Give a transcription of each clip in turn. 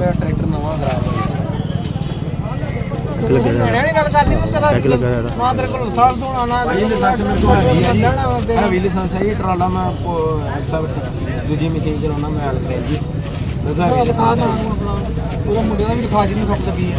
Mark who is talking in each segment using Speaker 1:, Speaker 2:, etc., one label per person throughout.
Speaker 1: ਮੇਰਾ ਟਰੈਕਟਰ ਨਵਾਂ ਖਰਾਬ ਹੋ ਗਿਆ।
Speaker 2: ਲੱਗਿਆ
Speaker 3: ਵੀ ਗੱਲ ਕਰਨੀ ਸੀ ਤੇਰਾ
Speaker 2: ਟੈਗ ਲੱਗਾ ਹੋਇਆ। ਇਹਦਾ।
Speaker 3: ਮਾਂ ਤੇਰੇ ਕੋਲ ਸਾਲ ਤੋਂ ਆਣਾ
Speaker 1: ਭਾਈ ਲਾਇਸੈਂਸ ਮੇਰੇ ਕੋਲ ਹੈਗੀ ਹੈ ਜੀ। ਹੈਵੀ ਲਾਇਸੈਂਸ ਹੈ ਜੀ ਟਰਾਲਾ ਮੈਂ ਸਭ ਦੂਜੀ ਮਸ਼ੀਨ ਚਲਾਉਣਾ ਮੈਂ ਹੈ ਜੀ। ਲਾਇਸੈਂਸ
Speaker 3: ਉਹਦਾ ਮੁੰਡੇ ਦਾ ਵੀ ਲਿਖਾ ਜੀ ਨਹੀਂ ਫੁੱਟ ਲੱਗੀ ਹੈ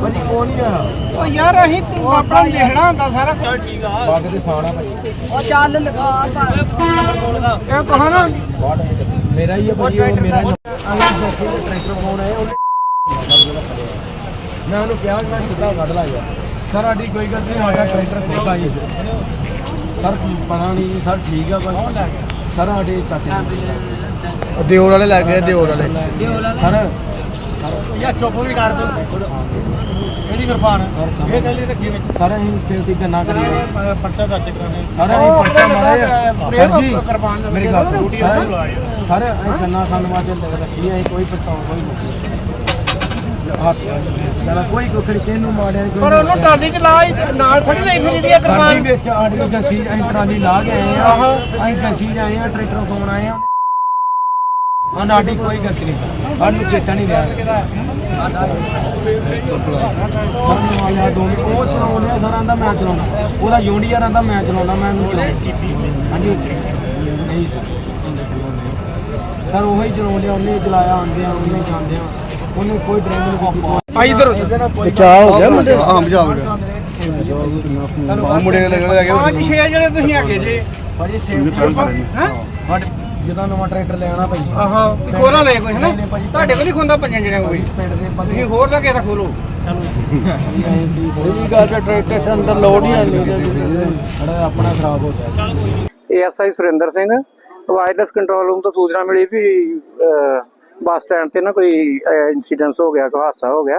Speaker 1: ਭਾਜੀ ਉਹ ਨਹੀਂ ਆ
Speaker 3: ਉਹ ਯਾਰ ਅਸੀਂ ਤੂੰ ਆਪਣਾ ਲਿਖਣਾ ਹੁੰਦਾ ਸਾਰਾ।
Speaker 1: ਬਾਗ ਦੇ ਸਾਣਾ ਭਾਜੀ
Speaker 3: ਉਹ ਚੱਲ ਲਿਖਾ ਇਹ ਕਹਾ ਨਾ?
Speaker 1: ਬਾਟ ਮੇਰਾ ਹੀ ਹੈ ਭਾਜੀ ਉਹ ਮੇਰਾ ਹੀ ਟਰੈਕਟਰ ਫੋਨ ਆਇਆ ਉਹਨੇ ਮੈਂ ਉਹਨੂੰ ਕਿਹਾ ਕਿ ਮੈਂ ਸਿੱਧਾ ਕੱਢ ਲਾ ਯਾਰ। ਸਰ ਸਾਡੀ ਕੋਈ ਗੱਲ ਨਹੀਂ ਸਾਡਾ ਟਰੈਕਟਰ ਖੋਲਦਾ ਜੀ ਸਰ ਪਤਾ ਨਹੀਂ ਜੀ, ਸਰ ਠੀਕ ਆ ਭਾਈ ਸਰ ਸਾਡੇ ਚਾਚੇ ਨੇ
Speaker 2: ਦਿਓਰ ਵਾਲੇ ਲੱਗ ਗਏ ਦਿਓਰ ਵਾਲੇ।
Speaker 1: ਸਰ
Speaker 3: ਯਾ ਚੁੱਪ ਵੀ ਕਰ ਦੋ ਕਿਹੜੀ ਕਿਰਪਾਨ ਇਹ ਗੱਲ ਹੀ ਰੱਖੀ ਵਿੱਚ।
Speaker 1: ਸਰ ਅਸੀਂ ਸੇਫਟੀ ਤੇ ਨਾ ਕਰੀਏ।
Speaker 3: ਪਰਚਾ ਦਰਜ ਕਰਾਣੇ
Speaker 1: ਸਰ ਅਸੀਂ ਪਰਚਾ ਮਾਰੇ ਸਰ ਜੀ
Speaker 3: ਕਿਰਪਾਨ
Speaker 1: ਮੇਰੀ ਗੱਲ ਸੁਣੋ। ਸਰ ਅਸੀਂ ਕੰਨਾ ਸਾਨੂੰ ਵਾਜੇ ਲੱਗ ਰੱਖੀ ਹੈ ਕੋਈ ਪਛਤਾਉ ਕੋਈ ਨਹੀਂ ਕੋਈ ਕੁਖੜੀ ਕਿਹਨੂੰ ਮਾਰਿਆ ਕੋਈ
Speaker 3: ਪਰ ਉਹਨੂੰ ਟਰਾਲੀ ਚ ਲਾ ਹੀ ਨਾਲ ਫੜੀ ਲਈ ਫਿਰ ਇਹਦੀ
Speaker 1: ਸਾਡੀ
Speaker 3: ਕਿਰਪਾਨ।
Speaker 1: ਵਿੱਚ ਆਡੀ ਜੱਸੀ ਅਸੀਂ ਟਰਾਲੀ ਲਾ ਕੇ ਆਏ ਆ। ਅਸੀਂ ਜੱਸੀ ਆਏ ਆ ਟਰੈਕਟਰ ਕੋਣ ਆਏ ਆ। ਹਾਂ ਸਾਡੀ ਕੋਈ ਗਲਤੀ ਨਹੀਂ। ਸਾਨੂੰ ਚੇਤਾ ਨਹੀਂ ਰਿਹਾ। ਸਾਨੂੰ ਆਇਆ ਦੋ ਉਹ ਚਲਾਉਂਦੇ ਆ ਸਰ ਆਂਦਾ ਮੈਂ ਚਲਾਉਣਾ। ਉਹਦਾ ਯੂਨੀਅਰ ਆਂਦਾ ਮੈਂ ਚਲਾਉਣਾ ਮੈਂ ਉਹਨੂੰ ਚਲਾਉਣਾ। ਹਾਂਜੀ। ਨਹੀਂ ਸਰ। ਸਰ ਉਹੀ ਚਲਾਉਂਦੇ ਆ, ਉਹਨੇ ਚਲਾਇਆ ਆਂਦੇ ਆ ਉਹਨੇ ਜਾਂਦੇ ਆ। ਉਹਨੇ ਕੋਈ ਡਰਾਈਵਰ ਨਹੀਂ ਕੀਤੀ
Speaker 3: ਆ ਇੱਧਰ।
Speaker 2: ਬਚਾਅ ਹੋ ਗਿਆ ਮੁੰਡੇ? ਹਾਂ ਬਚਾਅ ਹੋ ਗਿਆ। ਮੁੰਡੇ ਲੱਗ ਲੱਗੇ
Speaker 3: ਪੰਜ ਛੇ ਜਿਹੜੇ ਤੁਸੀਂ ਹੈਗੇ ਜੇ।
Speaker 1: ਭਾਜੀ ਸੇਫਟੀ
Speaker 3: ਹੈ?
Speaker 1: ਬਟ ਜਦੋਂ ਨਵਾਂ ਟਰੈਕਟਰ ਲੈ ਆਣਾ ਭਾਈ।
Speaker 3: ਆਹਾ ਖੋਲਾ ਲੈ ਕੋਈ ਹੈ ਨਾ
Speaker 1: ਨਹੀਂ, ਨਹੀਂ ਭਾਜੀ।
Speaker 3: ਤੁਹਾਡੇ ਕੋਲ ਨਹੀਂ ਖੁੰਦਾ ਪੰਜਾਂ ਜਣਿਆਂ ਕੋਈ?
Speaker 1: ਪਿੰਡ ਦੇ ਬੰਦੇ।
Speaker 3: ਤੁਸੀਂ ਹੋਰ ਲੱਗੇ ਤਾਂ ਖੋਲੋ।
Speaker 1: ਇਹ ਗੱਲ ਟਰੈਕਟਰ ਦੇ ਅੰਦਰ ਲੋਡ ਹੀ ਆਣੀ ਸਾਡਾ ਆਪਣਾ ਖਰਾਬ ਹੋ ਗਿਆ।
Speaker 4: ASI Surinder Singh wireless control room ਤੋਂ ਸੂਚਨਾ ਮਿਲੀ ਵੀ ਅਹ, ਬੱਸ ਸਟੈਂਡ ਤੇ ਨਾ ਕੋਈ ਇਨਸੀਡੈਂਟ ਹੋ ਗਿਆ ਕੋਈ ਹਾਦਸਾ ਹੋ ਗਿਆ।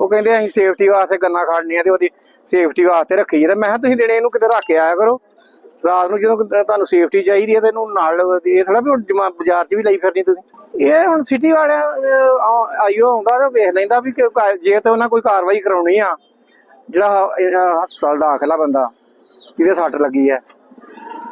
Speaker 4: ਉਹ ਕਹਿੰਦੇ ਅਸੀਂ ਸੇਫਟੀ ਵਾਸਤੇ ਗੰਨਾ ਖੜਨੀਆਂ ਤੇ ਉਹਦੀ ਸੇਫਟੀ ਵਾਸਤੇ ਰੱਖੀ ਤੇ ਮੈਂ ਕਿਹਾ, ਤੁਸੀਂ ਦਿਨੇ ਇਹਨੂੰ ਕਿਤੇ ਰੱਖ ਕੇ ਆਇਆ ਕਰੋ। ਰਾਤ ਨੂੰ ਜਦੋਂ ਤੁਹਾਨੂੰ ਸੇਫਟੀ ਚਾਹੀਦੀ ਹੈ ਤੇ ਇਹਨੂੰ ਨਾਲ ਇਹ ਥੋੜਾ ਵੀ ਹੁਣ ਬਾਜ਼ਾਰ 'ਚ ਵੀ ਲਈ ਫਿਰਨੀ ਤੁਸੀਂ। ਇਹ ਹੁਣ ਸਿਟੀ ਵਾਲਿਆਂ ਆਈਓ ਆਉਂਦਾ ਤੇ ਵੇਖ ਲੈਂਦਾ ਵੀ ਜੇ ਤੇ ਉਹਨਾਂ ਕੋਈ ਕਾਰਵਾਈ ਕਰਾਉਣੀ ਆ, ਜਿਹੜਾ ਇਹਦਾ ਹਸਪਤਾਲ ਦਾਖਲਾ ਬੰਦਾ ਕਿਤੇ ਸੱਟ ਲੱਗੀ ਹੈ